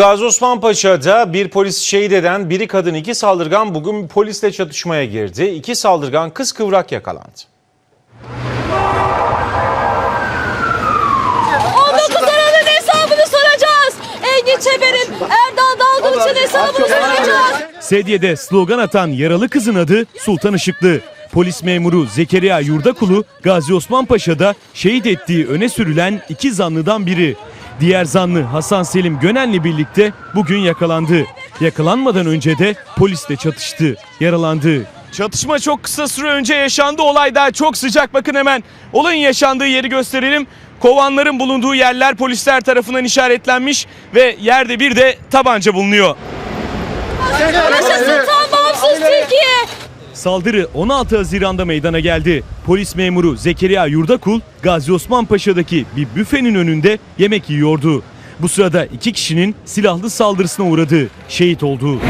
Gazi Osman Paşa'da bir polis şehit eden biri kadın iki saldırgan bugün polisle çatışmaya girdi. İki saldırgan kız kıvrak yakalandı. 19 Aralık'ın hesabını soracağız. Engin Çeber'in Erdal Dalgıç'ın hesabını soracağız. Sedye'de slogan atan yaralı kızın adı Sultan Işıklı. Polis memuru Zekeriya Yurdakulu Gazi Osman Paşa'da şehit ettiği öne sürülen iki zanlıdan biri. Diğer zanlı Hasan Selim Gönen'le birlikte bugün yakalandı. Yakalanmadan önce de polisle çatıştı, yaralandı. Çatışma çok kısa süre önce yaşandı. Olay daha çok sıcak. Bakın hemen olayın yaşandığı yeri gösterelim. Kovanların bulunduğu yerler polisler tarafından işaretlenmiş ve yerde bir de tabanca bulunuyor. Yaşasın tam bağımsız Türkiye. Saldırı 16 Haziran'da meydana geldi. Polis memuru Zekeriya Yurdakul, Gazi Osman Paşa'daki bir büfenin önünde yemek yiyordu. Bu sırada iki kişinin silahlı saldırısına uğradı. Şehit oldu.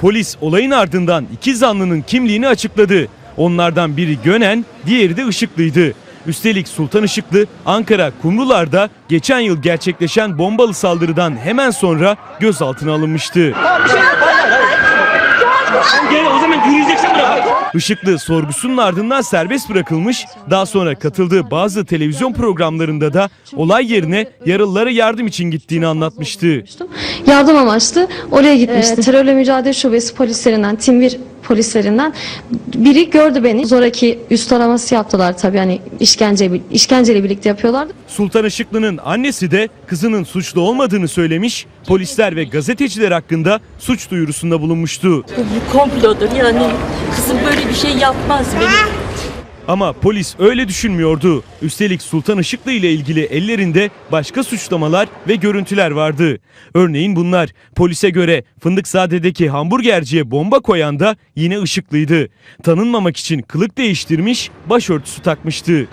Polis olayın ardından iki zanlının kimliğini açıkladı. Onlardan biri Gönen, diğeri de Işıklı'ydı. Üstelik Sultan Işıklı Ankara Kumrular'da geçen yıl gerçekleşen bombalı saldırıdan hemen sonra gözaltına alınmıştı. Işıklı sorgusunun ardından serbest bırakılmış, daha sonra katıldığı bazı televizyon programlarında da olay yerine yaralılara yardım için gittiğini anlatmıştı. yardım amaçlı oraya gitmiştim. terörle mücadele şubesi polislerinden, Tim 1 polislerinden biri gördü beni. Zoraki üst araması yaptılar tabii hani işkence işkenceyle birlikte yapıyorlardı. Sultan Işıklı'nın annesi de kızının suçlu olmadığını söylemiş, polisler ve gazeteciler hakkında suç duyurusunda bulunmuştu. Bu bir komplodur yani kızım böyle bir şey yapmaz benim. Ama polis öyle düşünmüyordu. Üstelik Sultan Işıklı ile ilgili ellerinde başka suçlamalar ve görüntüler vardı. Örneğin bunlar. Polise göre Fındıkzade'deki hamburgerciye bomba koyan da yine Işıklı'ydı. Tanınmamak için kılık değiştirmiş, başörtüsü takmıştı.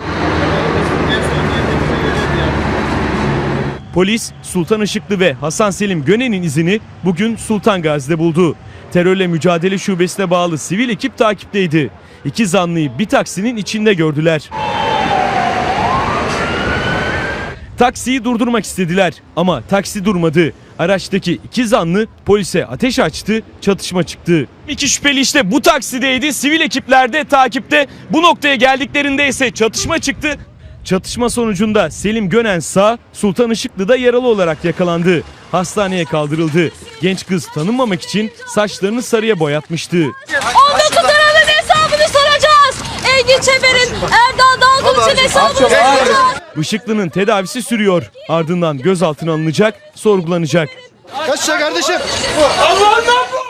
Polis Sultan Işıklı ve Hasan Selim Gönen'in izini bugün Sultan Gazi'de buldu. Terörle mücadele şubesine bağlı sivil ekip takipteydi. İki zanlıyı bir taksinin içinde gördüler. Taksiyi durdurmak istediler ama taksi durmadı. Araçtaki iki zanlı polise ateş açtı, çatışma çıktı. İki şüpheli işte bu taksideydi. Sivil ekipler de takipte. Bu noktaya geldiklerinde ise çatışma çıktı. Çatışma sonucunda Selim Gönen sağ, Sultan Işıklı da yaralı olarak yakalandı. Hastaneye kaldırıldı. Genç kız tanınmamak için saçlarını sarıya boyatmıştı. 19 Aralık'ın hesabını soracağız. Engin Çeber'in Erdal Dalgıç'ın hesabını soracağız. Işıklı'nın tedavisi sürüyor. Ardından gözaltına alınacak, sorgulanacak. Kaç yaşa kardeşim? Allah!